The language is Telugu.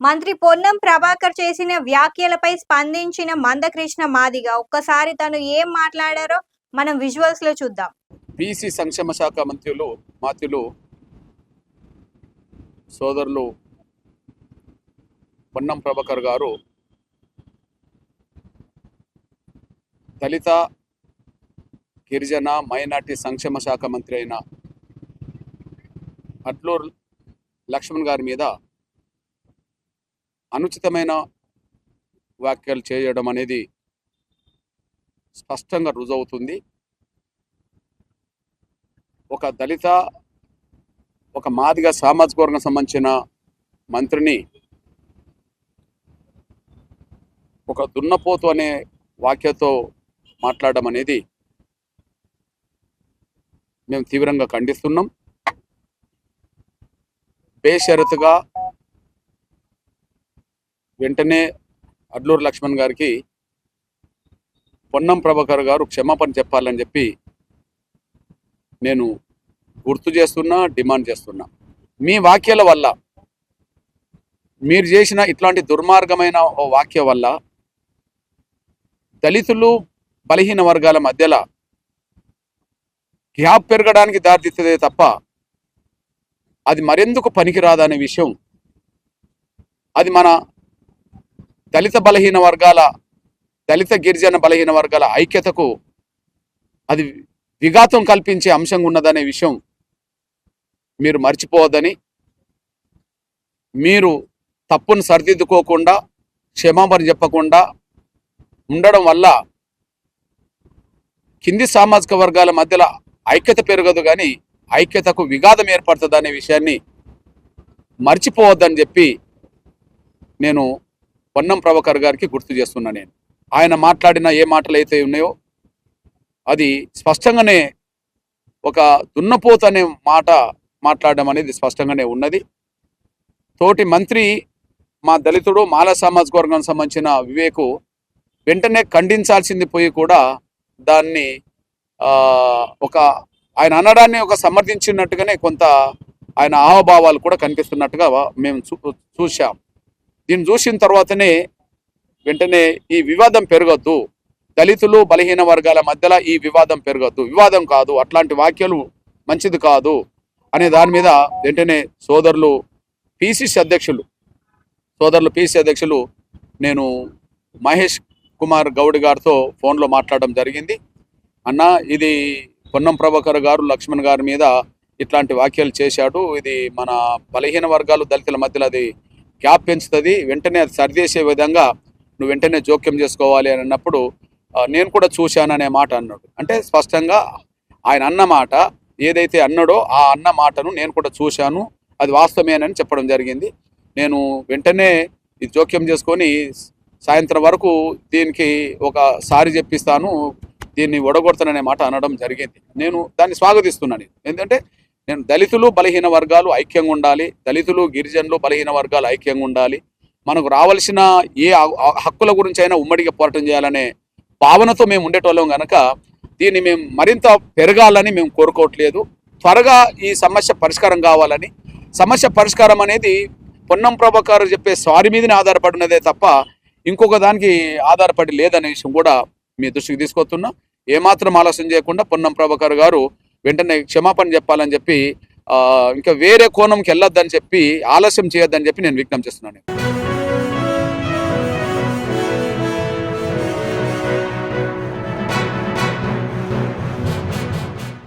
మంత్రి పొన్నం ప్రభాకర్ చేసిన వ్యాఖ్యలపై స్పందించిన మందకృష్ణ మాదిగ ఒక్కసారి తను ఏం మాట్లాడారో మనం విజువల్స్లో చూద్దాం. బీసీ సంక్షేమ శాఖ మంత్రులు మాత్రులు సోదరులు పొన్నం ప్రభాకర్ గారు దళిత గిరిజన మైనార్టీ సంక్షేమ శాఖ మంత్రి అయిన అట్లూరు లక్ష్మణ్ గారి మీద అనుచితమైన వ్యాఖ్యలు చేయడం అనేది స్పష్టంగా రుజువుతుంది ఒక దళిత ఒక మాదిగ సామాజిక వర్గం సంబంధించిన మంత్రిని ఒక దున్నపోతు అనే వాక్యతో మాట్లాడడం అనేది మేము తీవ్రంగా ఖండిస్తున్నాం. బేషరతుగా వెంటనే అడ్లూరు లక్ష్మణ్ గారికి పొన్నం ప్రభాకర్ గారు క్షమాపణ చెప్పాలని చెప్పి నేను గుర్తు చేస్తున్నా డిమాండ్ చేస్తున్నా. మీ వాక్యాల వల్ల మీరు చేసిన ఇట్లాంటి దుర్మార్గమైన ఓ వాక్య వల్ల దళితులు బలహీన వర్గాల మధ్యలో గ్యాప్ పెరగడానికి దారితీస్తుందే తప్ప అది మరెందుకు పనికిరాదనే విషయం అది మన దళిత బలహీన వర్గాల దళిత గిరిజన బలహీన వర్గాల ఐక్యతకు అది విఘాతం కల్పించే అంశంగా ఉన్నదనే విషయం మీరు మర్చిపోవద్దని మీరు తప్పును సరిదిద్దుకోకుండా క్షమాపణ చెప్పకుండా ఉండడం వల్ల కింది సామాజిక వర్గాల మధ్యలో ఐక్యత పెరగదు కానీ ఐక్యతకు విఘాతం ఏర్పడుతుంది అనే విషయాన్ని మర్చిపోవద్దని చెప్పి నేను పొన్నం ప్రభాకర్ గారికి గుర్తు చేస్తున్నా నేను. ఆయన మాట్లాడిన ఏ మాటలు అయితే ఉన్నాయో అది స్పష్టంగానే ఒక దున్నపోత అనే మాట మాట్లాడడం అనేది స్పష్టంగానే ఉన్నది. తోటి మంత్రి మా దళితుడు మాల సామాజిక వర్గానికి సంబంధించిన వివేకు వెంటనే ఖండించాల్సింది పోయి కూడా దాన్ని ఒక ఆయన అనడాన్ని ఒక సమర్థించినట్టుగానే కొంత ఆయన హావభావాలు కూడా కనిపిస్తున్నట్టుగా మేము చూ చూసాం దీన్ని చూసిన తర్వాతనే వెంటనే ఈ వివాదం పెరగద్దు. దళితులు బలహీన వర్గాల మధ్యలో ఈ వివాదం పెరగద్దు. వివాదం కాదు అట్లాంటి వాక్యాలు మంచిది కాదు అనే దాని మీద వెంటనే సోదరులు పిసిసి అధ్యక్షులు సోదరులు పిసి అధ్యక్షులు నేను మహేష్ కుమార్ గౌడ్ గారితో ఫోన్లో మాట్లాడడం జరిగింది. అన్న ఇది పొన్నం ప్రభాకర్ గారు లక్ష్మణ్ గారి మీద ఇట్లాంటి వ్యాఖ్యలు చేశాడు. ఇది మన బలహీన వర్గాలు దళితుల మధ్యలో అది గ్యాప్ పెంచుతుంది. వెంటనే అది సరిదేసే విధంగా నువ్వు వెంటనే జోక్యం చేసుకోవాలి అని అన్నప్పుడు నేను కూడా చూశాననే మాట అన్నాడు. అంటే స్పష్టంగా ఆయన అన్న మాట ఏదైతే అన్నాడో ఆ అన్న మాటను నేను కూడా చూశాను. అది వాస్తవమేనని చెప్పడం జరిగింది. నేను వెంటనే ఇది జోక్యం చేసుకొని సాయంత్రం వరకు దీనికి ఒక సారి చెప్పిస్తాను. దీన్ని ఒడగొడతాననే మాట అనడం జరిగింది. నేను దాన్ని స్వాగతిస్తున్నాను. ఎందుకంటే నేను దళితులు బలహీన వర్గాలు ఐక్యంగా ఉండాలి దళితులు గిరిజనులు బలహీన వర్గాలు ఐక్యంగా ఉండాలి. మనకు రావాల్సిన ఏ హక్కుల గురించి అయినా ఉమ్మడిగా పోరాటం చేయాలనే భావనతో మేము ఉండేటోళ్ళం కనుక దీన్ని మేము మరింత పెరగాలని మేము కోరుకోవట్లేదు. త్వరగా ఈ సమస్య పరిష్కారం కావాలని సమస్య పరిష్కారం అనేది పొన్నం ప్రభాకర్ చెప్పే స్వారి మీదనే ఆధారపడినదే తప్ప ఇంకొక దానికి ఆధారపడి లేదనే విషయం కూడా మీ దృష్టికి తీసుకొస్తున్నా. ఏమాత్రం ఆలోచన చేయకుండా పొన్నం ప్రభాకర్ గారు వెంటనే క్షమాపణ చెప్పాలని చెప్పి ఇంకా వేరే కోణంకి వెళ్ళొద్దని చెప్పి ఆలస్యం చేయొద్దని చెప్పి నేను విజ్ఞప్తి చేస్తున్నాను.